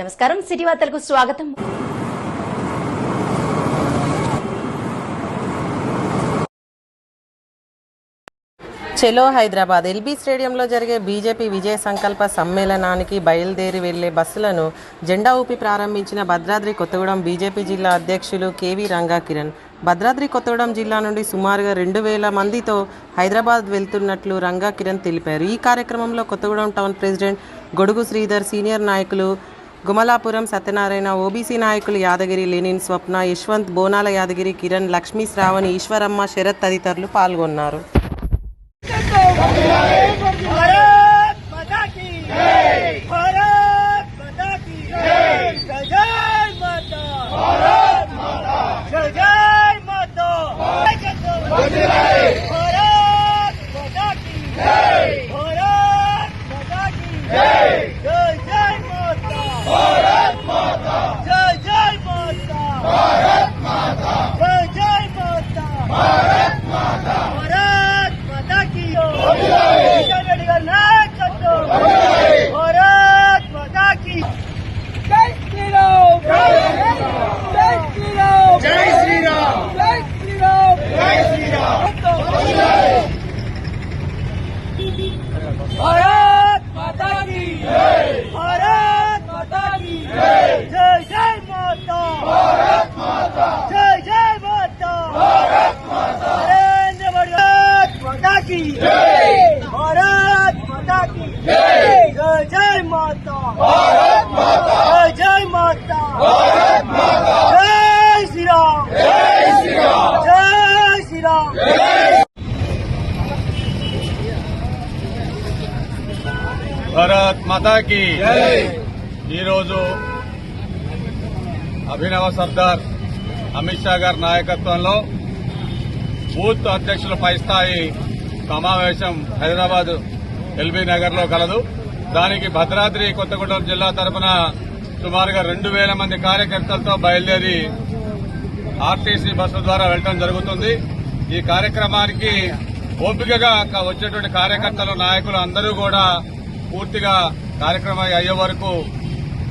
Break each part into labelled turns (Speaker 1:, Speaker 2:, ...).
Speaker 1: నమస్కారం సిటీ వార్తలకు స్వాగతం.
Speaker 2: చెలో హైదరాబాద్ ఎల్బీ స్టేడియంలో జరిగే బీజేపీ విజయ సంకల్ప సమ్మేళనానికి బయలుదేరి వెళ్ళే బస్సులను జెండా ఊపి ప్రారంభించిన భద్రాద్రి కొత్తగూడెం బీజేపీ జిల్లా అధ్యక్షులు కేవీ రంగా కిరణ్ భద్రాద్రి కొత్తగూడెం జిల్లా నుండి సుమారుగా రెండు వేల మందితో హైదరాబాద్ వెళ్తున్నట్లు రంగా కిరణ్ తెలిపారు. ఈ కార్యక్రమంలో కొత్తగూడెం టౌన్ ప్రెసిడెంట్ గొడుగు శ్రీధర్ సీనియర్ నాయకులు గుమలాపురం సత్యనారాయణ ఓబీసీ నాయకులు యాదగిరి లెనిన్ స్వప్న యశ్వంత్ బోనాల యాదగిరి కిరణ్ లక్ష్మీ శ్రావణి ఈశ్వరమ్మ శరత్ తదితరులు పాల్గొన్నారు.
Speaker 3: की भारत माता की जय जय माता भारत माता जय जय माता भारत माता जय श्री राम जय श्री राम जय श्री राम
Speaker 4: భారత్ మాతాకి ఈరోజు అభినవ సర్దార్ అమిత్ షా గారి నాయకత్వంలో బూత్ అధ్యక్షుల పై స్థాయి సమావేశం హైదరాబాద్ ఎల్బీ నగర్లో కలదు. దానికి భద్రాద్రి కొత్తగూడెం జిల్లా తరపున సుమారుగా రెండు వేల మంది కార్యకర్తలతో బయలుదేరి ఆర్టీసీ బస్సు ద్వారా వెళ్ళడం జరుగుతుంది. ఈ కార్యక్రమానికి ఓపికగా వచ్చేటువంటి కార్యకర్తలు నాయకులు అందరూ కూడా పూర్తిగా కార్యక్రమం అయ్యే వరకు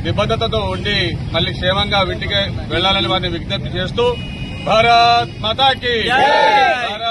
Speaker 4: నిబద్దతతో ఉండి మళ్ళీ క్షేమంగా ఇంటికి వెళ్ళాలని వారిని విజ్ఞప్తి చేస్తూ భారత్ మాతాకి భారత్